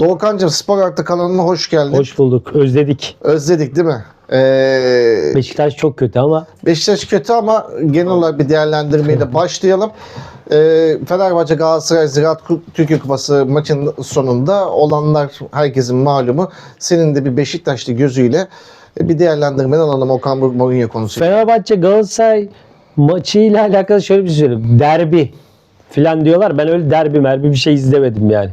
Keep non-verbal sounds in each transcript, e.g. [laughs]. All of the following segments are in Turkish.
Doğukan'cığım Spor Artı kanalına hoş geldin. Hoş bulduk. Özledik. Özledik değil mi? Ee, Beşiktaş çok kötü ama Beşiktaş kötü ama genel olarak bir değerlendirmeyle [laughs] başlayalım. Ee, Fenerbahçe Galatasaray Ziraat Türkiye Kupası maçın sonunda olanlar herkesin malumu. Senin de bir Beşiktaşlı gözüyle bir değerlendirmeni alalım Okan Buruk Mourinho konusu. Fenerbahçe Galatasaray maçıyla alakalı şöyle bir şey söyleyeyim. Derbi falan diyorlar. Ben öyle derbi merbi bir şey izlemedim yani.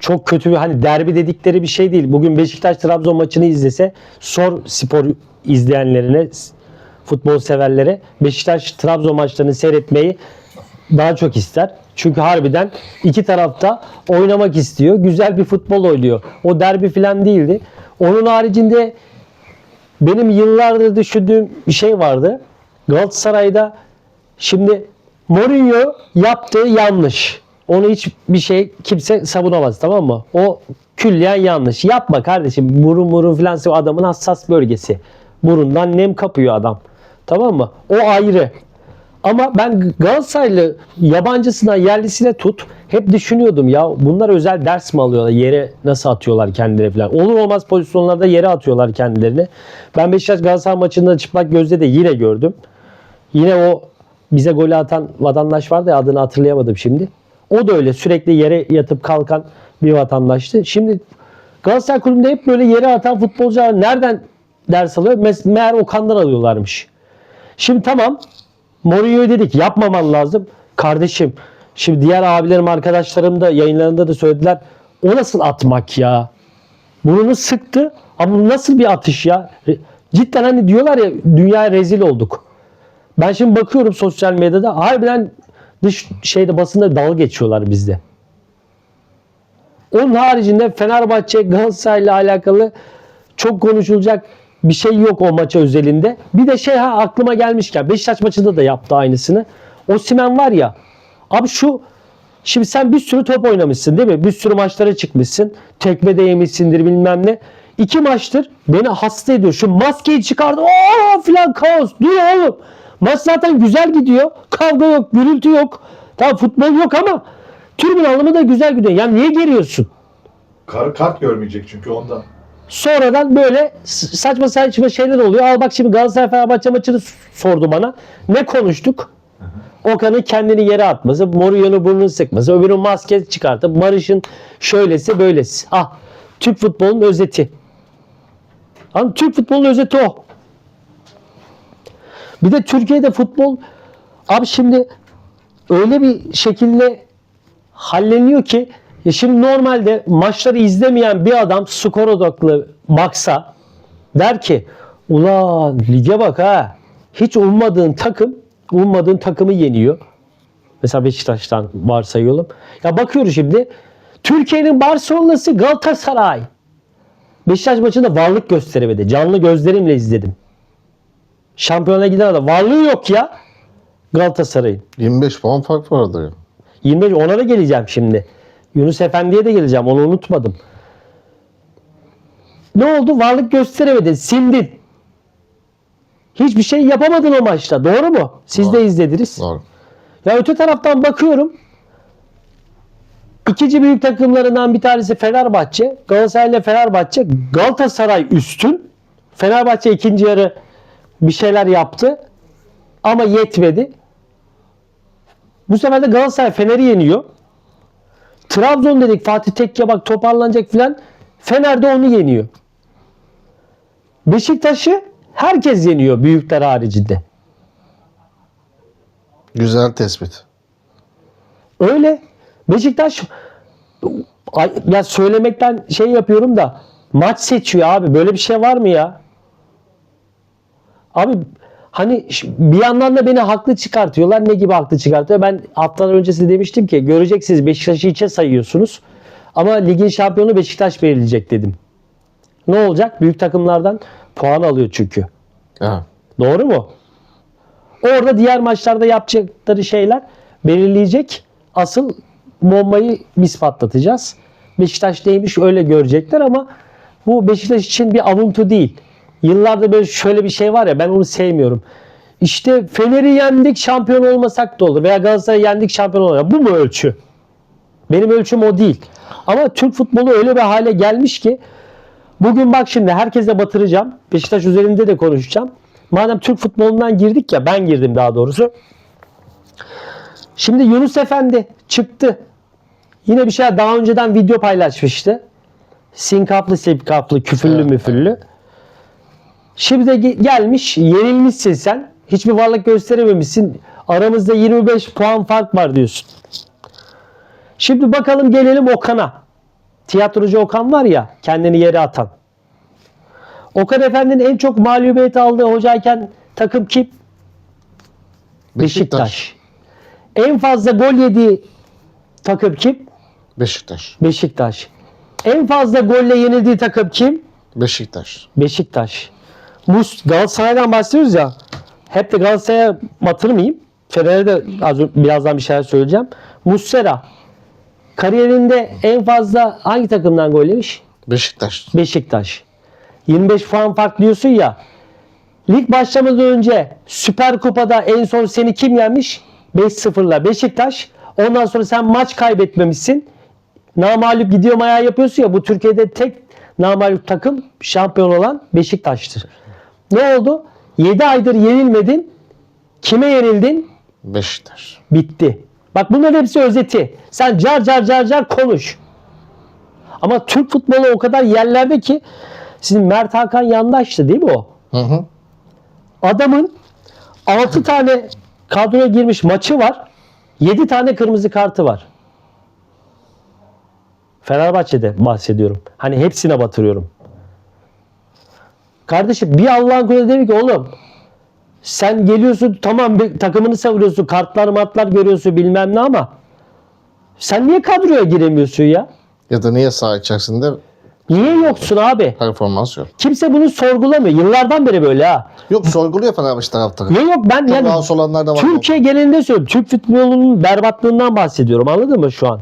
Çok kötü bir hani derbi dedikleri bir şey değil. Bugün Beşiktaş Trabzon maçını izlese sor spor izleyenlerine futbol severlere Beşiktaş Trabzon maçlarını seyretmeyi daha çok ister. Çünkü harbiden iki tarafta oynamak istiyor. Güzel bir futbol oynuyor. O derbi falan değildi. Onun haricinde benim yıllardır düşündüğüm bir şey vardı. Galatasaray'da şimdi Mourinho yaptığı yanlış. Onu hiçbir şey kimse savunamaz tamam mı? O külliyen yanlış. Yapma kardeşim. Burun burun filan adamın hassas bölgesi. Burundan nem kapıyor adam. Tamam mı? O ayrı. Ama ben Galatasaraylı yabancısına yerlisine tut hep düşünüyordum ya bunlar özel ders mi alıyorlar yere nasıl atıyorlar kendileri falan. Olur olmaz pozisyonlarda yere atıyorlar kendilerini. Ben Beşiktaş Galatasaray maçında çıplak gözle de yine gördüm. Yine o bize golü atan vatandaş vardı ya adını hatırlayamadım şimdi. O da öyle sürekli yere yatıp kalkan bir vatandaştı. Şimdi Galatasaray kulübünde hep böyle yere atan futbolcular nereden ders alıyor? Mes- Meğer Okan'dan alıyorlarmış. Şimdi tamam Mourinho dedik yapmaman lazım. Kardeşim şimdi diğer abilerim arkadaşlarım da yayınlarında da söylediler. O nasıl atmak ya? Burnunu sıktı ama bu nasıl bir atış ya? Cidden hani diyorlar ya dünyaya rezil olduk. Ben şimdi bakıyorum sosyal medyada harbiden dış şeyde basında dalga geçiyorlar bizde. Onun haricinde Fenerbahçe Galatasaray ile alakalı çok konuşulacak bir şey yok o maça özelinde. Bir de şey ha aklıma gelmişken Beşiktaş maçında da yaptı aynısını. Osimhen var ya abi şu şimdi sen bir sürü top oynamışsın değil mi? Bir sürü maçlara çıkmışsın. Tekme de yemişsindir bilmem ne. İki maçtır beni hasta ediyor. Şu maskeyi çıkardı. Oo filan kaos. Dur oğlum. Maç zaten güzel gidiyor. Kavga yok, gürültü yok. Tamam futbol yok ama tribün alımı da güzel gidiyor. Yani niye geriyorsun? Kar, kart görmeyecek çünkü ondan. Sonradan böyle saçma saçma şeyler oluyor. Al bak şimdi Galatasaray Fenerbahçe maçını sordu bana. Ne konuştuk? Okan'ın kendini yere atması, Mourinho'nun burnunu sıkması, öbürünün maske çıkartıp Barış'ın şöylesi böylesi. Ah, Türk futbolunun özeti. Ama Türk futbolunun özeti o. Bir de Türkiye'de futbol abi şimdi öyle bir şekilde halleniyor ki ya şimdi normalde maçları izlemeyen bir adam skor odaklı baksa der ki ulan lige bak ha hiç ummadığın takım ummadığın takımı yeniyor. Mesela Beşiktaş'tan varsayalım. Ya bakıyoruz şimdi Türkiye'nin Barcelona'sı Galatasaray. Beşiktaş maçında varlık gösteremedi. Canlı gözlerimle izledim. Şampiyona giden adam. Varlığı yok ya Galatasaray'ın. 25 puan fark vardı. ya. 25 ona da geleceğim şimdi. Yunus Efendi'ye de geleceğim. Onu unutmadım. Ne oldu? Varlık gösteremedin. Sildin. Hiçbir şey yapamadın o maçta. Doğru mu? Siz de Doğru. izlediniz. Doğru. Ya öte taraftan bakıyorum. İkinci büyük takımlarından bir tanesi Fenerbahçe. Galatasaray ile Fenerbahçe. Galatasaray üstün. Fenerbahçe ikinci yarı bir şeyler yaptı. Ama yetmedi. Bu sefer de Galatasaray Fener'i yeniyor. Trabzon dedik Fatih Tekke bak toparlanacak filan. Fener de onu yeniyor. Beşiktaş'ı herkes yeniyor büyükler haricinde. Güzel tespit. Öyle. Beşiktaş ya söylemekten şey yapıyorum da maç seçiyor abi. Böyle bir şey var mı ya? Abi hani bir yandan da beni haklı çıkartıyorlar. Ne gibi haklı çıkartıyor? Ben haftalar öncesi demiştim ki göreceksiniz Beşiktaş'ı içe sayıyorsunuz. Ama ligin şampiyonu Beşiktaş belirleyecek dedim. Ne olacak? Büyük takımlardan puan alıyor çünkü. Evet. Doğru mu? Orada diğer maçlarda yapacakları şeyler belirleyecek. Asıl bombayı biz patlatacağız. Beşiktaş neymiş öyle görecekler ama bu Beşiktaş için bir avuntu değil. Yıllarda böyle şöyle bir şey var ya ben onu sevmiyorum. İşte Fener'i yendik şampiyon olmasak da olur veya Galatasaray'ı yendik şampiyon olur. Bu mu ölçü? Benim ölçüm o değil. Ama Türk futbolu öyle bir hale gelmiş ki bugün bak şimdi herkese batıracağım. Beşiktaş üzerinde de konuşacağım. Madem Türk futbolundan girdik ya ben girdim daha doğrusu. Şimdi Yunus Efendi çıktı. Yine bir şey daha önceden video paylaşmıştı. Sinkaplı sinkaplı küfürlü Evet, müfürlü. Şimdi de ge- gelmiş yenilmişsin sen. Hiçbir varlık gösterememişsin. Aramızda 25 puan fark var diyorsun. Şimdi bakalım gelelim Okan'a. Tiyatrocu Okan var ya kendini yere atan. Okan Efendi'nin en çok mağlubiyet aldığı hocayken takım kim? Beşiktaş. En fazla gol yediği takım kim? Beşiktaş. Beşiktaş. En fazla golle yenildiği takım kim? Beşiktaş. Beşiktaş. Mus Galatasaray'dan bahsediyoruz ya. Hep de Galatasaray'a batırmayayım. Fener'e de az birazdan bir şeyler söyleyeceğim. Muslera kariyerinde en fazla hangi takımdan gol yemiş? Beşiktaş. Beşiktaş. 25 puan fark diyorsun ya. Lig başlamadan önce Süper Kupa'da en son seni kim yenmiş? 5-0'la Beşiktaş. Ondan sonra sen maç kaybetmemişsin. Namalup gidiyor ayağı yapıyorsun ya. Bu Türkiye'de tek namalup takım şampiyon olan Beşiktaş'tır. Ne oldu? 7 aydır yenilmedin. Kime yenildin? Beşiktaş. Bitti. Bak bunların hepsi özeti. Sen car car car car konuş. Ama Türk futbolu o kadar yerlerde ki sizin Mert Hakan Yandaş'tı değil mi o? Hı hı. Adamın 6 tane kadroya girmiş maçı var. 7 tane kırmızı kartı var. Fenerbahçe'de bahsediyorum. Hani hepsine batırıyorum. Kardeşim bir Allah'ın kulu dedi ki oğlum sen geliyorsun tamam bir takımını savuruyorsun kartlar matlar görüyorsun bilmem ne ama sen niye kadroya giremiyorsun ya? Ya da niye saha içerisinde Niye yoksun abi? performans yok? Kimse bunu sorgulamıyor. Yıllardan beri böyle ha. Yok sorguluyor Fenerbahçe taraftarı. Yok yok ben Çok yani rahatsız olanlar da var. Türkiye genelinde söylüyorum. Türk futbolunun berbatlığından bahsediyorum. Anladın mı şu an?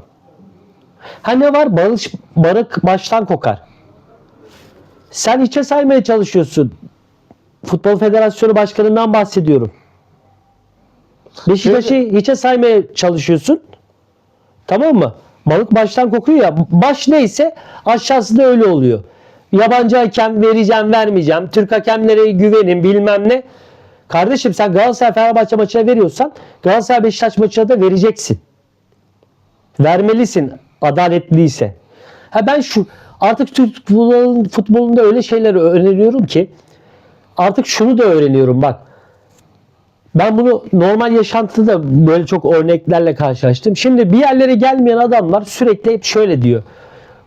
Ha ne var? Barış, barık baştan kokar. Sen hiçe saymaya çalışıyorsun. Futbol Federasyonu Başkanı'ndan bahsediyorum. Beşiktaş'ı hiçe saymaya çalışıyorsun. Tamam mı? Balık baştan kokuyor ya. Baş neyse aşağısı da öyle oluyor. Yabancı hakem vereceğim vermeyeceğim. Türk hakemlere güvenin bilmem ne. Kardeşim sen Galatasaray Fenerbahçe maçına veriyorsan Galatasaray Beşiktaş maçına da vereceksin. Vermelisin adaletliyse. Ha ben şu artık Türk futbolun, futbolunda öyle şeyleri öğreniyorum ki artık şunu da öğreniyorum bak. Ben bunu normal yaşantıda böyle çok örneklerle karşılaştım. Şimdi bir yerlere gelmeyen adamlar sürekli hep şöyle diyor.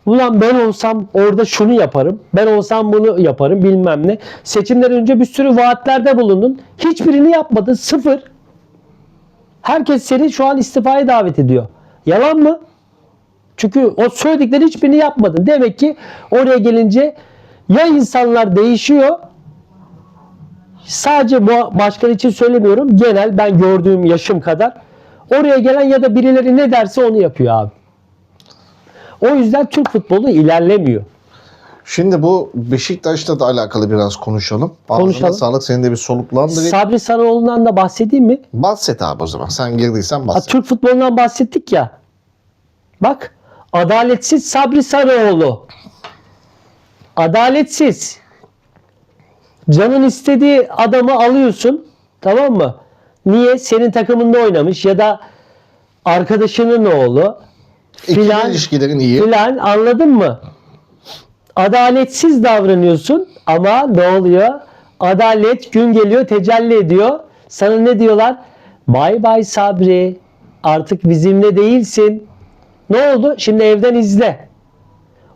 Ulan ben olsam orada şunu yaparım. Ben olsam bunu yaparım bilmem ne. Seçimden önce bir sürü vaatlerde bulundun. Hiçbirini yapmadın. Sıfır. Herkes seni şu an istifaya davet ediyor. Yalan mı? Çünkü o söyledikleri hiçbirini yapmadın. Demek ki oraya gelince ya insanlar değişiyor sadece bu başkan için söylemiyorum. Genel ben gördüğüm yaşım kadar. Oraya gelen ya da birileri ne derse onu yapıyor abi. O yüzden Türk futbolu ilerlemiyor. Şimdi bu Beşiktaş'la da alakalı biraz konuşalım. Ağzına Konuşalım. sağlık. Senin de bir soluklandırayım. Sabri Sarıoğlu'ndan da bahsedeyim mi? bahset abi o zaman. Sen girdiysen Ha, bahset. Türk futbolundan bahsettik ya. Bak adaletsiz Sabri Sarıoğlu. Adaletsiz. Canın istediği adamı alıyorsun. Tamam mı? Niye? Senin takımında oynamış ya da arkadaşının oğlu filan ilişkilerin iyi. filan anladın mı? Adaletsiz davranıyorsun ama ne oluyor? Adalet gün geliyor tecelli ediyor. Sana ne diyorlar? Bay bay Sabri artık bizimle değilsin. Ne oldu? Şimdi evden izle.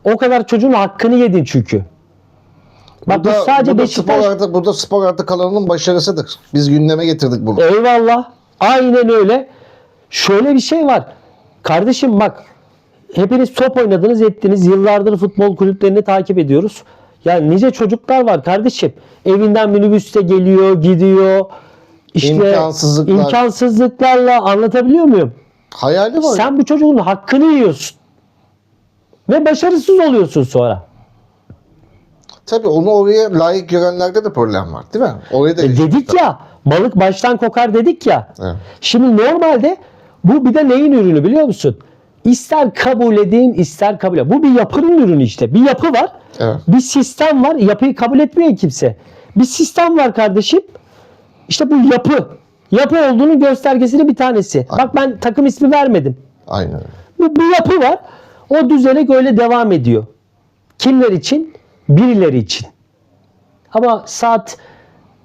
O kadar çocuğun hakkını yedin çünkü. Bak bu sadece burada Beşiktaş... spor artı, burada spor artı kanalının başarısıdır. Biz gündeme getirdik bunu. Eyvallah. Aynen öyle. Şöyle bir şey var. Kardeşim bak hepiniz top oynadınız ettiniz. Yıllardır futbol kulüplerini takip ediyoruz. Ya nice çocuklar var kardeşim. Evinden minibüste geliyor, gidiyor. İşte İmkansızlıklar. imkansızlıklarla anlatabiliyor muyum? Hayali var. Sen bu çocuğun hakkını yiyorsun. Ve başarısız oluyorsun sonra. Tabii onu oraya layık görenlerde de problem var değil mi? Oraya da E dedik ya balık baştan kokar dedik ya. Evet. Şimdi normalde bu bir de neyin ürünü biliyor musun? İster kabul edeyim, ister kabul et. Bu bir yapının ürünü işte. Bir yapı var. Evet. Bir sistem var. Yapıyı kabul etmiyor kimse. Bir sistem var kardeşim. İşte bu yapı. Yapı olduğunun göstergesinin bir tanesi. Bak ben takım ismi vermedim. Aynen öyle. Bu bir yapı var. O düzenek öyle devam ediyor. Kimler için? Birileri için. Ama saat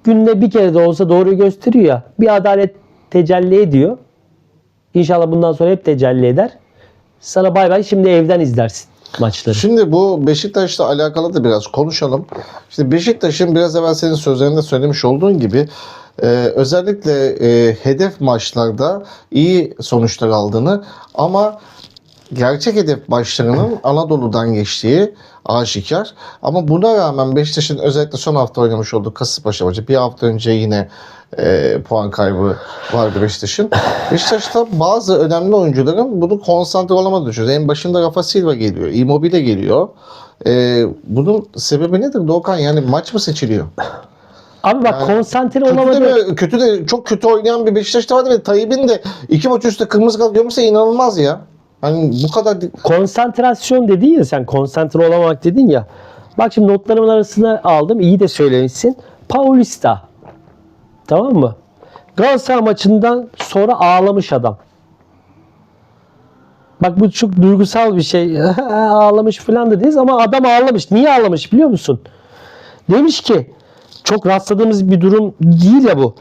günde bir kere de olsa doğruyu gösteriyor ya. Bir adalet tecelli ediyor. İnşallah bundan sonra hep tecelli eder. Sana bay bay şimdi evden izlersin maçları. Şimdi bu Beşiktaş'la alakalı da biraz konuşalım. İşte Beşiktaş'ın biraz evvel senin sözlerinde söylemiş olduğun gibi e, özellikle e, hedef maçlarda iyi sonuçlar aldığını ama gerçek hedef maçlarının [clears throat] Anadolu'dan geçtiği aşikar. Ama buna rağmen Beşiktaş'ın özellikle son hafta oynamış olduğu Kasımpaşa maçı bir hafta önce yine e, puan kaybı vardı Beşiktaş'ın. [clears throat] Beşiktaş'ta bazı önemli oyuncuların bunu konsantre olamadığını düşünüyoruz. En başında Rafa Silva geliyor, Immobile geliyor. E, bunun sebebi nedir Doğukan? Yani maç mı seçiliyor? [clears throat] Abi bak Yani konsantre Kötü de, olamadı. mi- kötü de çok kötü oynayan bir Beşiktaş'ta vardı ve Tayyip'in de iki maç üstte kırmızı kart görmüşse inanılmaz ya. Hani bu kadar Konsantrasyon dedin ya sen konsantre olamamak dedin ya. Bak şimdi notlarımın arasına aldım. iyi de söylemişsin. Paulista. Tamam mı? Galatasaray maçından sonra ağlamış adam. Bak bu çok duygusal bir şey. [laughs] ağlamış falan dediniz ama adam ağlamış. Niye ağlamış biliyor musun? Demiş ki çok rastladığımız bir durum değil ya bu.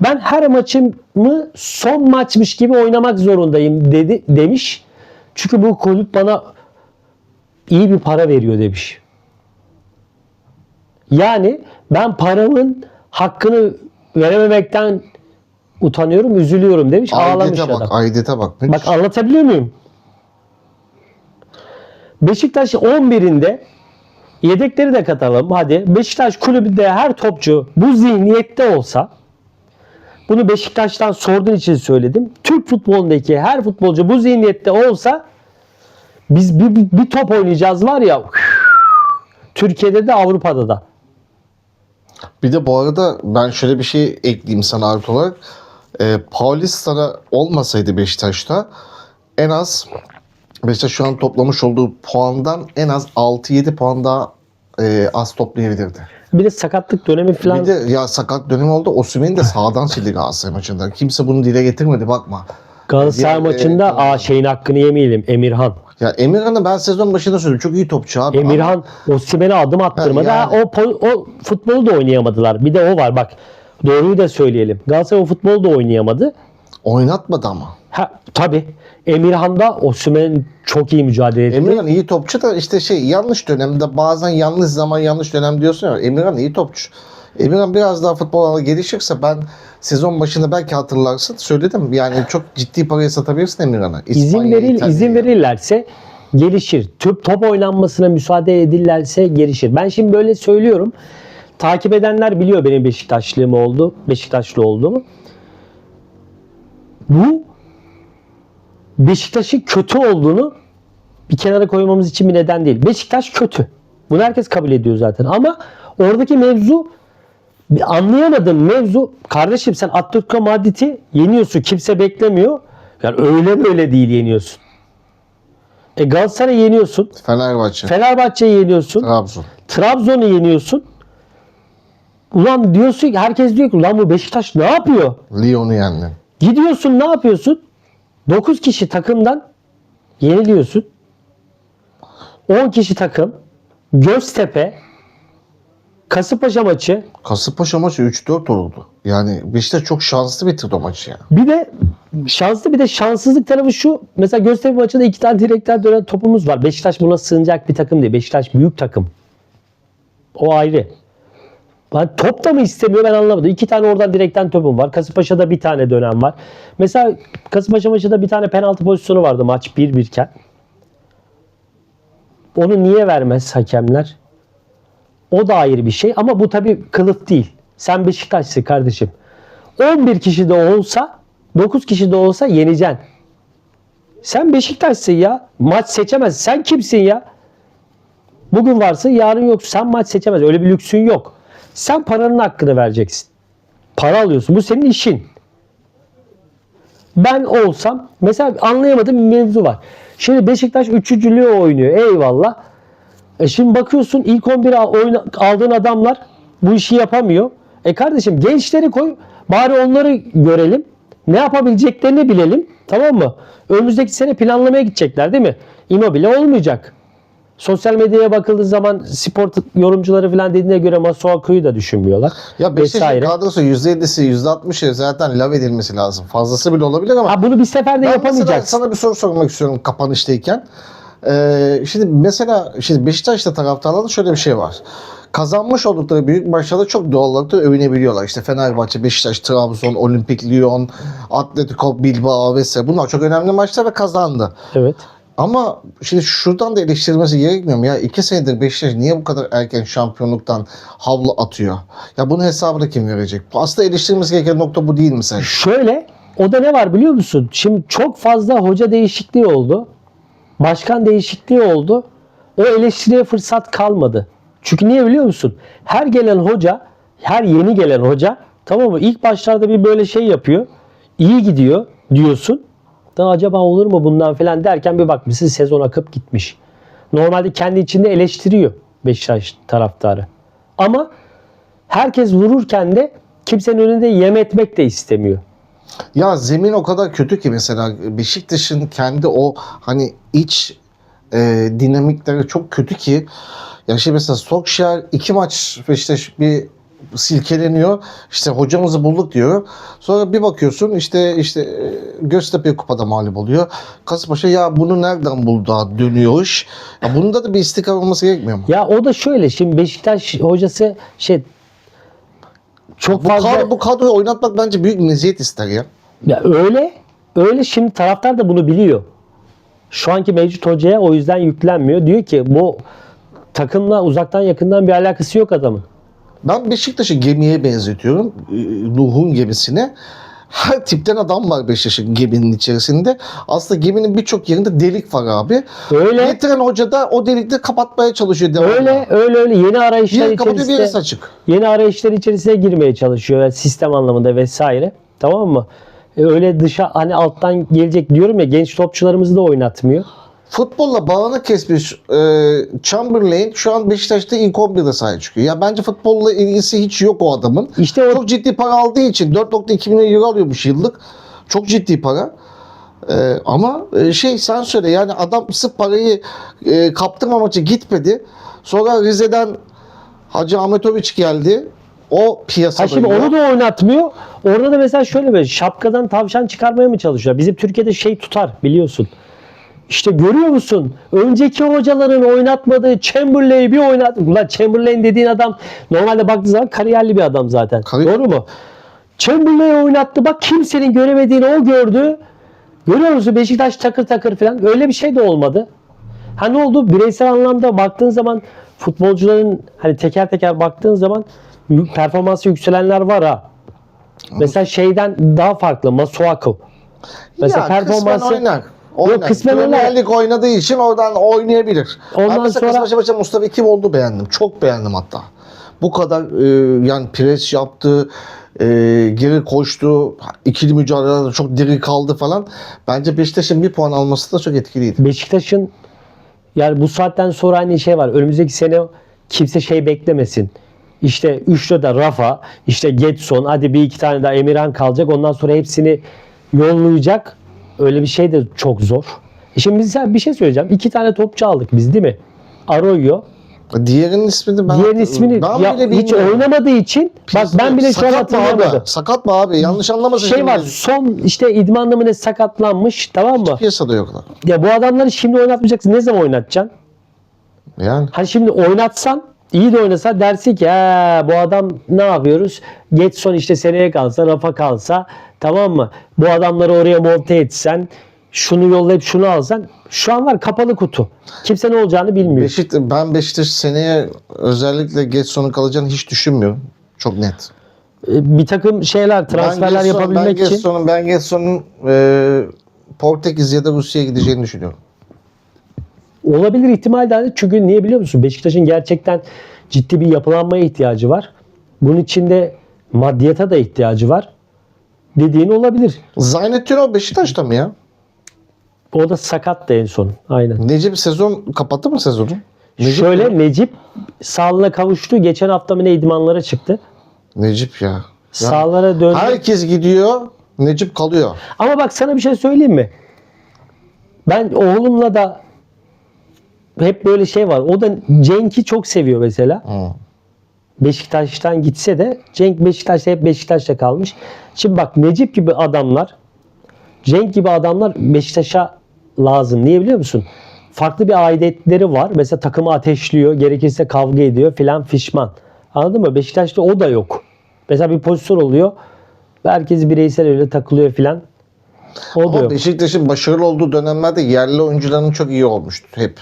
Ben her maçımı son maçmış gibi oynamak zorundayım dedi demiş. Çünkü bu kulüp bana iyi bir para veriyor demiş. Yani ben paramın hakkını verememekten utanıyorum, üzülüyorum demiş. Ağlamış Aydete bak, adam. Aydete bak. Ne Bak anlatabiliyor muyum? Beşiktaş 11'inde yedekleri de katalım hadi. Beşiktaş kulübünde her topçu bu zihniyette olsa bunu Beşiktaş'tan sorduğun için söyledim. Türk futbolundaki her futbolcu bu zihniyette olsa biz bir, bir, bir top oynayacağız var ya Türkiye'de de Avrupa'da da. Bir de bu arada ben şöyle bir şey ekleyeyim sana artı olarak. E, Paulista'da olmasaydı Beşiktaş'ta en az Beşiktaş şu an toplamış olduğu puandan en az 6-7 puan daha e, az toplayabilirdi. Bir de sakatlık dönemi falan. Bir de ya sakat dönem oldu. Osimhen'i de sağdan [laughs] sildi Galatasaray maçında. Kimse bunu dile getirmedi bakma. Galatasaray Diğer, e, maçında aa şeyin hakkını yemeyelim Emirhan. Ya Emirhan'ı ben sezon başında söyledim. Çok iyi topçu abi. Emirhan Osimhen'e adım attırmadı. Ha, yani. o, o futbolu da oynayamadılar. Bir de o var bak. Doğruyu da söyleyelim. Galatasaray o futbolu da oynayamadı. oynatmadı ama. Ha tabii. Emirhan'da Osimhen çok iyi mücadele etti. Emirhan iyi topçu da işte şey yanlış dönemde bazen yanlış zaman yanlış dönem diyorsun ya. Emirhan iyi topçu. Emirhan biraz daha futbol alanı gelişirse ben sezon başında belki hatırlarsın söyledim. Yani çok ciddi paraya satabilirsin Emirhan'ı. İzin veril izin verirlerse gelişir. Tüp top oynanmasına müsaade edilirlerse gelişir. Ben şimdi böyle söylüyorum. Takip edenler biliyor benim Beşiktaşlığım oldu. Beşiktaşlı olduğumu. Bu Beşiktaş'ın kötü olduğunu bir kenara koymamız için bir neden değil. Beşiktaş kötü. Bunu herkes kabul ediyor zaten. Ama oradaki mevzu bir anlayamadığım mevzu kardeşim sen Atletico Madrid'i yeniyorsun. Kimse beklemiyor. Yani öyle böyle değil yeniyorsun. E Galatasaray'ı yeniyorsun. Fenerbahçe, Fenerbahçe'yi yeniyorsun. Trabzon. Trabzon'u yeniyorsun. Ulan diyorsun ki herkes diyor ki ulan bu Beşiktaş ne yapıyor? Lyon'u yendi. Gidiyorsun ne yapıyorsun? 9 kişi takımdan yeniliyorsun. 10 kişi takım. Göztepe. Kasımpaşa maçı. Kasımpaşa maçı 3-4 oldu. Yani Beşiktaş çok şanslı bitirdi o maçı ya. Bir de şanslı bir de şanssızlık tarafı şu. Mesela Göztepe maçında iki tane direkten dönen topumuz var. Beşiktaş buna sığınacak bir takım değil. Beşiktaş büyük takım. O ayrı. Ben top da mı istemiyor ben anlamadım. İki tane oradan direkten topum var. Kasımpaşa'da bir tane dönem var. Mesela Kasımpaşa maçında bir tane penaltı pozisyonu vardı maç 1-1 iken. Onu niye vermez hakemler? O da ayrı bir şey ama bu tabii kılıf değil. Sen Beşiktaş'sın kardeşim. 11 kişi de olsa 9 kişi de olsa yeneceksin. Sen Beşiktaş'sın ya. Maç seçemez. Sen kimsin ya? Bugün varsın yarın yok. Sen maç seçemez. Öyle bir lüksün yok. Sen paranın hakkını vereceksin. Para alıyorsun. Bu senin işin. Ben olsam mesela anlayamadığım bir mevzu var. Şimdi Beşiktaş üçüncülüğü oynuyor. Eyvallah. E şimdi bakıyorsun ilk 11'e oyna- aldığın adamlar bu işi yapamıyor. E kardeşim gençleri koy. Bari onları görelim. Ne yapabileceklerini bilelim. Tamam mı? Önümüzdeki sene planlamaya gidecekler değil mi? Immobile olmayacak. Sosyal medyaya bakıldığı zaman spor yorumcuları falan dediğine göre Masuaku'yu da düşünmüyorlar. Ya Beşiktaş'ın kadrosu %7'si %60'ı zaten lav edilmesi lazım. Fazlası bile olabilir ama Ha bunu bir seferde Ben yapamayacaksın. sana bir soru sormak istiyorum kapanıştayken. Ee, şimdi mesela şimdi Beşiktaş'ta taraftarlarda şöyle bir şey var. Kazanmış oldukları büyük maçlarda çok doğal olarak da övünebiliyorlar. İşte Fenerbahçe, Beşiktaş, Trabzon, Olimpik Lyon, Atletico Bilbao vesaire. Bunlar çok önemli maçlar ve kazandı. Evet. Ama şimdi şuradan da eleştirilmesi gerekmiyor? Ya iki senedir Beşiktaş niye bu kadar erken şampiyonluktan havlu atıyor? Ya bunun hesabını kim verecek? Aslında eleştirilmesi gereken nokta bu değil mi sence? Şöyle o da ne var biliyor musun? Şimdi çok fazla hoca değişikliği oldu. Başkan değişikliği oldu. O eleştiriye fırsat kalmadı. Çünkü niye biliyor musun? Her gelen hoca, her yeni gelen hoca tamam mı? İlk başlarda bir böyle şey yapıyor. İyi gidiyor diyorsun. Da acaba olur mu bundan falan derken bir bakmışsın sezon akıp gitmiş. Normalde kendi içinde eleştiriyor Beşiktaş taraftarı. Ama herkes vururken de kimsenin önünde yem etmek de istemiyor. Ya zemin o kadar kötü ki mesela Beşiktaş'ın kendi o hani iç e, dinamikleri çok kötü ki ya şey mesela Solskjaer iki maç Beşiktaş bir silkeleniyor. İşte hocamızı bulduk diyor. Sonra bir bakıyorsun işte işte e, Göztepe kupada mağlup oluyor. Kasımpaşa ya bunu nereden buldu dönüyor iş. Ya bunda da bir istikrar olması gerekmiyor mu? Ya o da şöyle şimdi Beşiktaş hocası şey çok Bu, fazla kadro, bu kadroyu oynatmak bence büyük meziyet ister ya. ya öyle öyle şimdi taraftar da bunu biliyor. Şu anki mevcut hocaya o yüzden yüklenmiyor. Diyor ki bu takımla uzaktan yakından bir alakası yok adamın. Ben Beşiktaş'ı gemiye benzetiyorum. Nuh'un gemisine. Her tipten adam var Beşiktaş'ın geminin içerisinde. Aslında geminin birçok yerinde delik var abi. Öyle Getiren hoca da o delikleri kapatmaya çalışıyor devamlı. öyle öyle öyle yeni arayışlar Bir kapatıyor bir içerisinde açık. yeni arayışlar içerisine girmeye çalışıyor yani sistem anlamında vesaire. Tamam mı? E, öyle dışa hani alttan gelecek diyorum ya genç topçularımızı da oynatmıyor. Futbolla bağını kesmiş e, Chamberlain şu an Beşiktaş'ta ilk 11'de sahaya çıkıyor. Ya bence futbolla ilgisi hiç yok o adamın. İşte o Çok ciddi para aldığı için 4.2 milyon euro alıyormuş yıllık. Çok ciddi para. Ee, ama e, şey sen söyle yani adam sırf parayı e, kaptırmamak için gitmedi. Sonra Rize'den Hacı Ahmetoviç geldi. O piyasada. Ha şimdi onu da oynatmıyor. Orada da mesela şöyle böyle şapkadan tavşan çıkarmaya mı çalışıyor? Bizim Türkiye'de şey tutar biliyorsun. İşte görüyor musun? Önceki hocaların oynatmadığı Chamberlain'i bir oynat. Ulan Chamberlain dediğin adam normalde baktığı zaman kariyerli bir adam zaten. Kariyer- Doğru mu? Chamberlain oynattı. Bak kimsenin göremediğini o gördü. Görüyor musun? Beşiktaş takır takır falan. Öyle bir şey de olmadı. Ha ne oldu? Bireysel anlamda baktığın zaman futbolcuların hani teker teker baktığın zaman performansı yükselenler var ha. Mesela şeyden daha farklı Masuaku. Mesela ya, performansı oynar. Oynar. kısmen oynar. Premier Lig oynadığı için oradan oynayabilir. Ondan ben mesela sonra- Kasımpaşa maçında Mustafa Ekimoğlu'nu beğendim. Çok beğendim hatta. Bu kadar e, yani pres yaptı, e, geri koştu, ikili mücadelelerde çok diri kaldı falan. Bence Beşiktaş'ın bir puan alması da çok etkiliydi. Beşiktaş'ın yani bu saatten sonra hani şey var. Önümüzdeki sene kimse şey beklemesin. İşte üçlü de Rafa, işte Getson, hadi bir iki tane daha Emirhan kalacak. Ondan sonra hepsini yollayacak. Öyle bir şey de çok zor. E şimdi biz bir şey söyleyeceğim. İki tane topçu aldık biz değil mi? Arroyo. Diğerinin ismini ben Diğerinin ismini ben ya, bile hiç bilmiyorum. oynamadığı için bak ben bile şu an Sakat mı abi? hatırlayamadım. Sakat mı abi? Yanlış anlamasın. Şey şimdi. var son işte idmanlı mı ne sakatlanmış tamam mı? Piyasada yoklar. Ya bu adamları şimdi oynatmayacaksın. Ne zaman oynatacaksın? Yani. Hani şimdi oynatsan iyi de oynasa dersin ki "Ha, bu adam ne yapıyoruz? Getson işte seneye kalsa, Rafa kalsa tamam mı? Bu adamları oraya monte etsen, şunu yollayıp şunu alsan şu an var kapalı kutu. Kimse ne olacağını bilmiyor. Beşiktaş, ben Beşiktaş seneye özellikle Getson'un kalacağını hiç düşünmüyorum. Çok net. Ee, Bir takım şeyler, transferler ben Getson- yapabilmek ben için Getson'un, ben Getson'un e, Portekiz ya da Rusya'ya gideceğini düşünüyorum. Olabilir ihtimal de çünkü niye biliyor musun? Beşiktaş'ın gerçekten ciddi bir yapılanmaya ihtiyacı var. Bunun içinde maddiyata da ihtiyacı var. Dediğin olabilir. Zaynettin o Beşiktaş'ta mı ya? O da sakattı en son. Aynen. Necip sezon kapattı mı sezonu? Necip Şöyle Necip sağlığına kavuştu. Geçen hafta mı ne idmanlara çıktı. Necip ya. Ya Sağlara döndü. Herkes gidiyor. Necip kalıyor. Ama bak sana bir şey söyleyeyim mi? Ben oğlumla da hep böyle şey var. O da Cenk'i çok seviyor mesela. Hı. Beşiktaş'tan gitse de Cenk Beşiktaş'ta hep Beşiktaş'ta kalmış. Şimdi bak Necip gibi adamlar Cenk gibi adamlar Beşiktaş'a lazım. Niye biliyor musun? Farklı bir aidiyetleri var. Mesela takımı ateşliyor. Gerekirse kavga ediyor filan fişman. Anladın mı? Beşiktaş'ta o da yok. Mesela bir pozisyon oluyor. Herkes bireysel öyle takılıyor filan. O da Ama yok. Beşiktaş'ın başarılı olduğu dönemlerde yerli oyuncuların çok iyi olmuştu hep.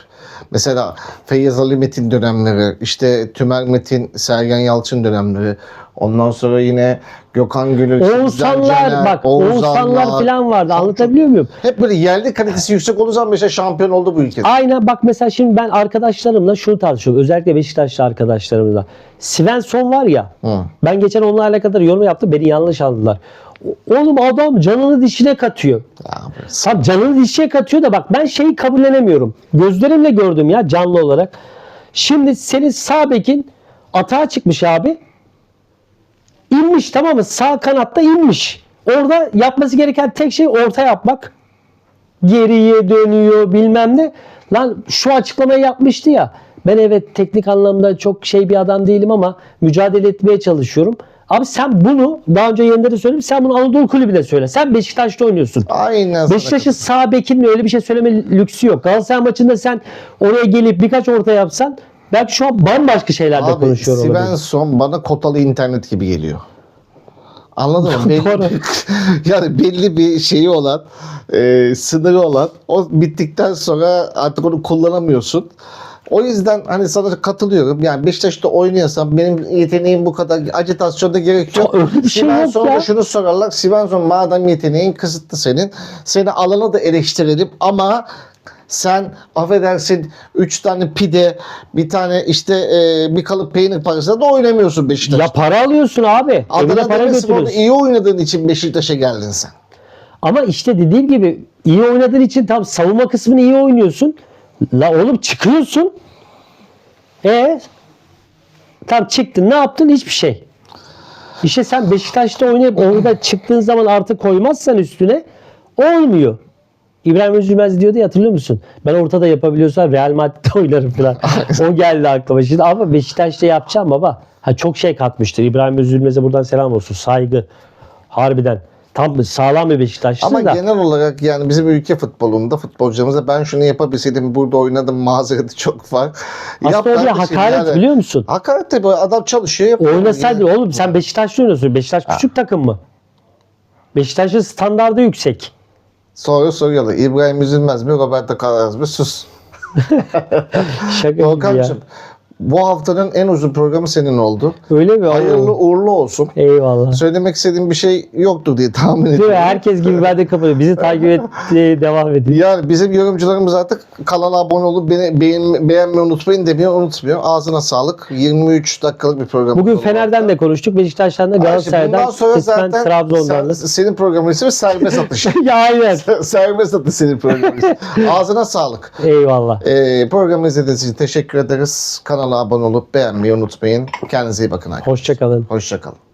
Mesela Feyyaz Ali Metin dönemleri, işte Tümer Metin, Sergen Yalçın dönemleri. Ondan sonra yine Gökhan Gönül, Oğuzhanlar bak Oğuzhanlar falan vardı. Anlatabiliyor muyum? Hep böyle yerli kalitesi yüksek olduğu zaman mesela şampiyon oldu bu ülkede. Aynen bak mesela şimdi ben arkadaşlarımla şunu tartışıyorum. Özellikle Beşiktaşlı arkadaşlarımla. Svensson var ya. Hı. Ben geçen onunla alakalı yorum yaptım. Beni yanlış aldılar. Oğlum adam canını dişine katıyor. Ya, Sen canını dişine katıyor da bak ben şeyi kabullenemiyorum. Gözlerimle gördüm ya canlı olarak. Şimdi senin sağ bekin atağa çıkmış abi. İnmiş tamam mı? Sağ kanatta inmiş. Orada yapması gereken tek şey orta yapmak. Geriye dönüyor bilmem ne. Lan şu açıklamayı yapmıştı ya. Ben evet teknik anlamda çok şey bir adam değilim ama mücadele etmeye çalışıyorum. Abi sen bunu daha önce yerinde de söyledim. Sen bunu Anadolu Kulübü'de söyle. Sen Beşiktaş'ta oynuyorsun. Aynen. Beşiktaş'ın sağ bekinin öyle bir şey söyleme lüksü yok. Galatasaray maçında sen oraya gelip birkaç orta yapsan belki şu an bambaşka şeylerde Abi konuşuyor olabilir. Svensson bana kotalı internet gibi geliyor. Anladın mı? [laughs] Belli, [laughs] yani belli bir şeyi olan, e, sınırı olan, o bittikten sonra artık onu kullanamıyorsun. O yüzden hani sana katılıyorum. Yani Beşiktaş'ta oynuyorsam benim yeteneğim bu kadar acitasyonda gerek yok. Bir şey şunu sorarlar. Svensson madem yeteneğin kısıtlı senin. Seni alana da eleştirelim ama sen affedersin 3 tane pide, bir tane işte e, bir kalıp peynir parasına da oynamıyorsun Beşiktaş'ta. Ya para alıyorsun abi. Adana para Demirspor'da götürüyorsun. iyi oynadığın için Beşiktaş'a geldin sen. Ama işte dediğim gibi iyi oynadığın için tam savunma kısmını iyi oynuyorsun. La oğlum çıkıyorsun. E tam çıktın ne yaptın? Hiçbir şey. İşte sen Beşiktaş'ta oynayıp orada çıktığın zaman artı koymazsan üstüne olmuyor. İbrahim Üzülmez diyordu ya hatırlıyor musun? Ben ortada yapabiliyorsam Real Madrid'de [laughs] oynarım falan. o geldi aklıma. Şimdi ama Beşiktaş'ta yapacağım baba. Ha çok şey katmıştır. İbrahim Üzülmez'e buradan selam olsun. Saygı. Harbiden. Tam sağlam bir Beşiktaşlısın Ama da. genel olarak yani bizim ülke futbolunda futbolcularımıza ben şunu yapabilseydim burada oynadım [laughs] mazereti çok var. Aslında Yap bir hakaret yani. biliyor musun? Hakaret tabii adam çalışıyor yapıyor. Oynasaydın Yani. oğlum sen Beşiktaş'ta oynuyorsun. Beşiktaş küçük takım mı? Beşiktaş'ın standardı yüksek. Sonra soruyorlar İbrahim Üzülmez mi Roberto Carlos mu sus. [laughs] Şaka. Volkan'cığım bu haftanın en uzun programı senin oldu. Öyle mi? Hayırlı uğurlu olsun. Eyvallah. Söylemek istediğim bir şey yoktur diye tahmin Değil mi? ediyorum. Herkes gibi ben de kapatıyorum. Bizi takip etmeye devam edin. Yani bizim yorumcularımız artık kanala abone olup beni beğen, beğenmeyi unutmayın demiyor, unutmuyor. Ağzına sağlık. 23 dakikalık bir program. Bugün. Fener'den de konuştuk. Beşiktaş'tan da Galatasaray'dan, sonra zaten Trabzon'dan da. sen- senin programın ismi serbest atış. [laughs] ya aynen. serbest atış senin programın ismi. [laughs] Ağzına sağlık. Eyvallah. Ee, programı izlediğiniz için teşekkür ederiz. Kanala abone olup beğenmeyi unutmayın. Kendinize iyi bakın arkadaşlar. Hoşçakalın. Hoşçakalın.